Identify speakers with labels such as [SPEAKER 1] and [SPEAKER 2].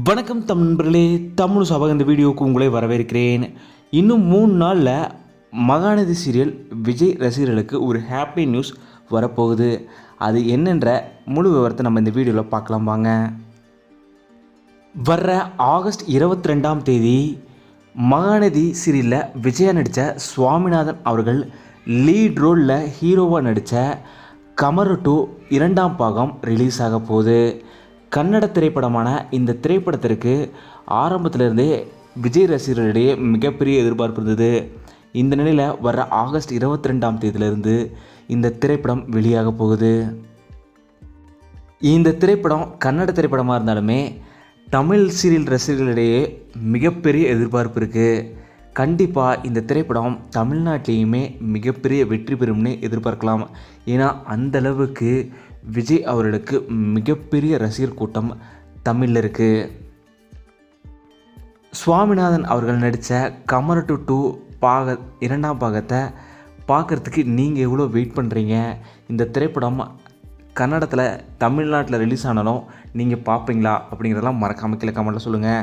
[SPEAKER 1] வணக்கம் தம் நண்பர்களே தமிழ் சபா இந்த வீடியோவுக்கு உங்களை வரவேற்கிறேன். இன்னும் மூணு நாளில் மகாநதி சீரியல் விஜய் ரசிகர்களுக்கு ஒரு ஹாப்பி நியூஸ் வரப்போகுது. அது என்னென்ற முழு விவரத்தை நம்ம இந்த வீடியோவில் பார்க்கலாம் வாங்க. வர்ற ஆகஸ்ட் இருபத்தி ரெண்டாம் தேதி மகாநதி சீரியலில் விஜயா நடித்த சுவாமிநாதன் அவர்கள் லீட் ரோலில் ஹீரோவாக நடித்த கமரு டூ இரண்டாம் பாகம் ரிலீஸ் ஆக போகுது. கன்னட திரைப்படமான இந்த திரைப்படத்திற்கு ஆரம்பத்திலிருந்தே விஜய் ரசிகர்களிடையே மிகப்பெரிய எதிர்பார்ப்பு இருந்தது. இந்த நிலையில் வர்ற ஆகஸ்ட் இருபத்தி ரெண்டாம் தேதியிலிருந்து இந்த திரைப்படம் வெளியாக போகுது. இந்த திரைப்படம் கன்னட திரைப்படமாக இருந்தாலுமே தமிழ் சீரியல் ரசிகர்களிடையே மிகப்பெரிய எதிர்பார்ப்பு இருக்குது கண்டிப்பாக இந்த திரைப்படம் தமிழ்நாட்டிலையுமே மிகப்பெரிய வெற்றி பெறும்னு எதிர்பார்க்கலாம். ஏன்னா அந்தளவுக்கு விஜய் அவர்களுக்கு மிகப்பெரிய ரசிகர் கூட்டம் தமிழில் இருக்குது சுவாமிநாதன் அவர்கள் நடித்த கமர் டு டூ பாக இரண்டாம் பாகத்தை பார்க்குறதுக்கு நீங்கள் எவ்வளோ வெயிட் பண்ணுறீங்க இந்த திரைப்படம் கன்னடத்தில் தமிழ்நாட்டில் ரிலீஸ் ஆனாலும் நீங்கள் பார்ப்பீங்களா? அப்படிங்கிறதெல்லாம் மறக்காமல் கீழே கமெண்ட்டில் சொல்லுங்கள்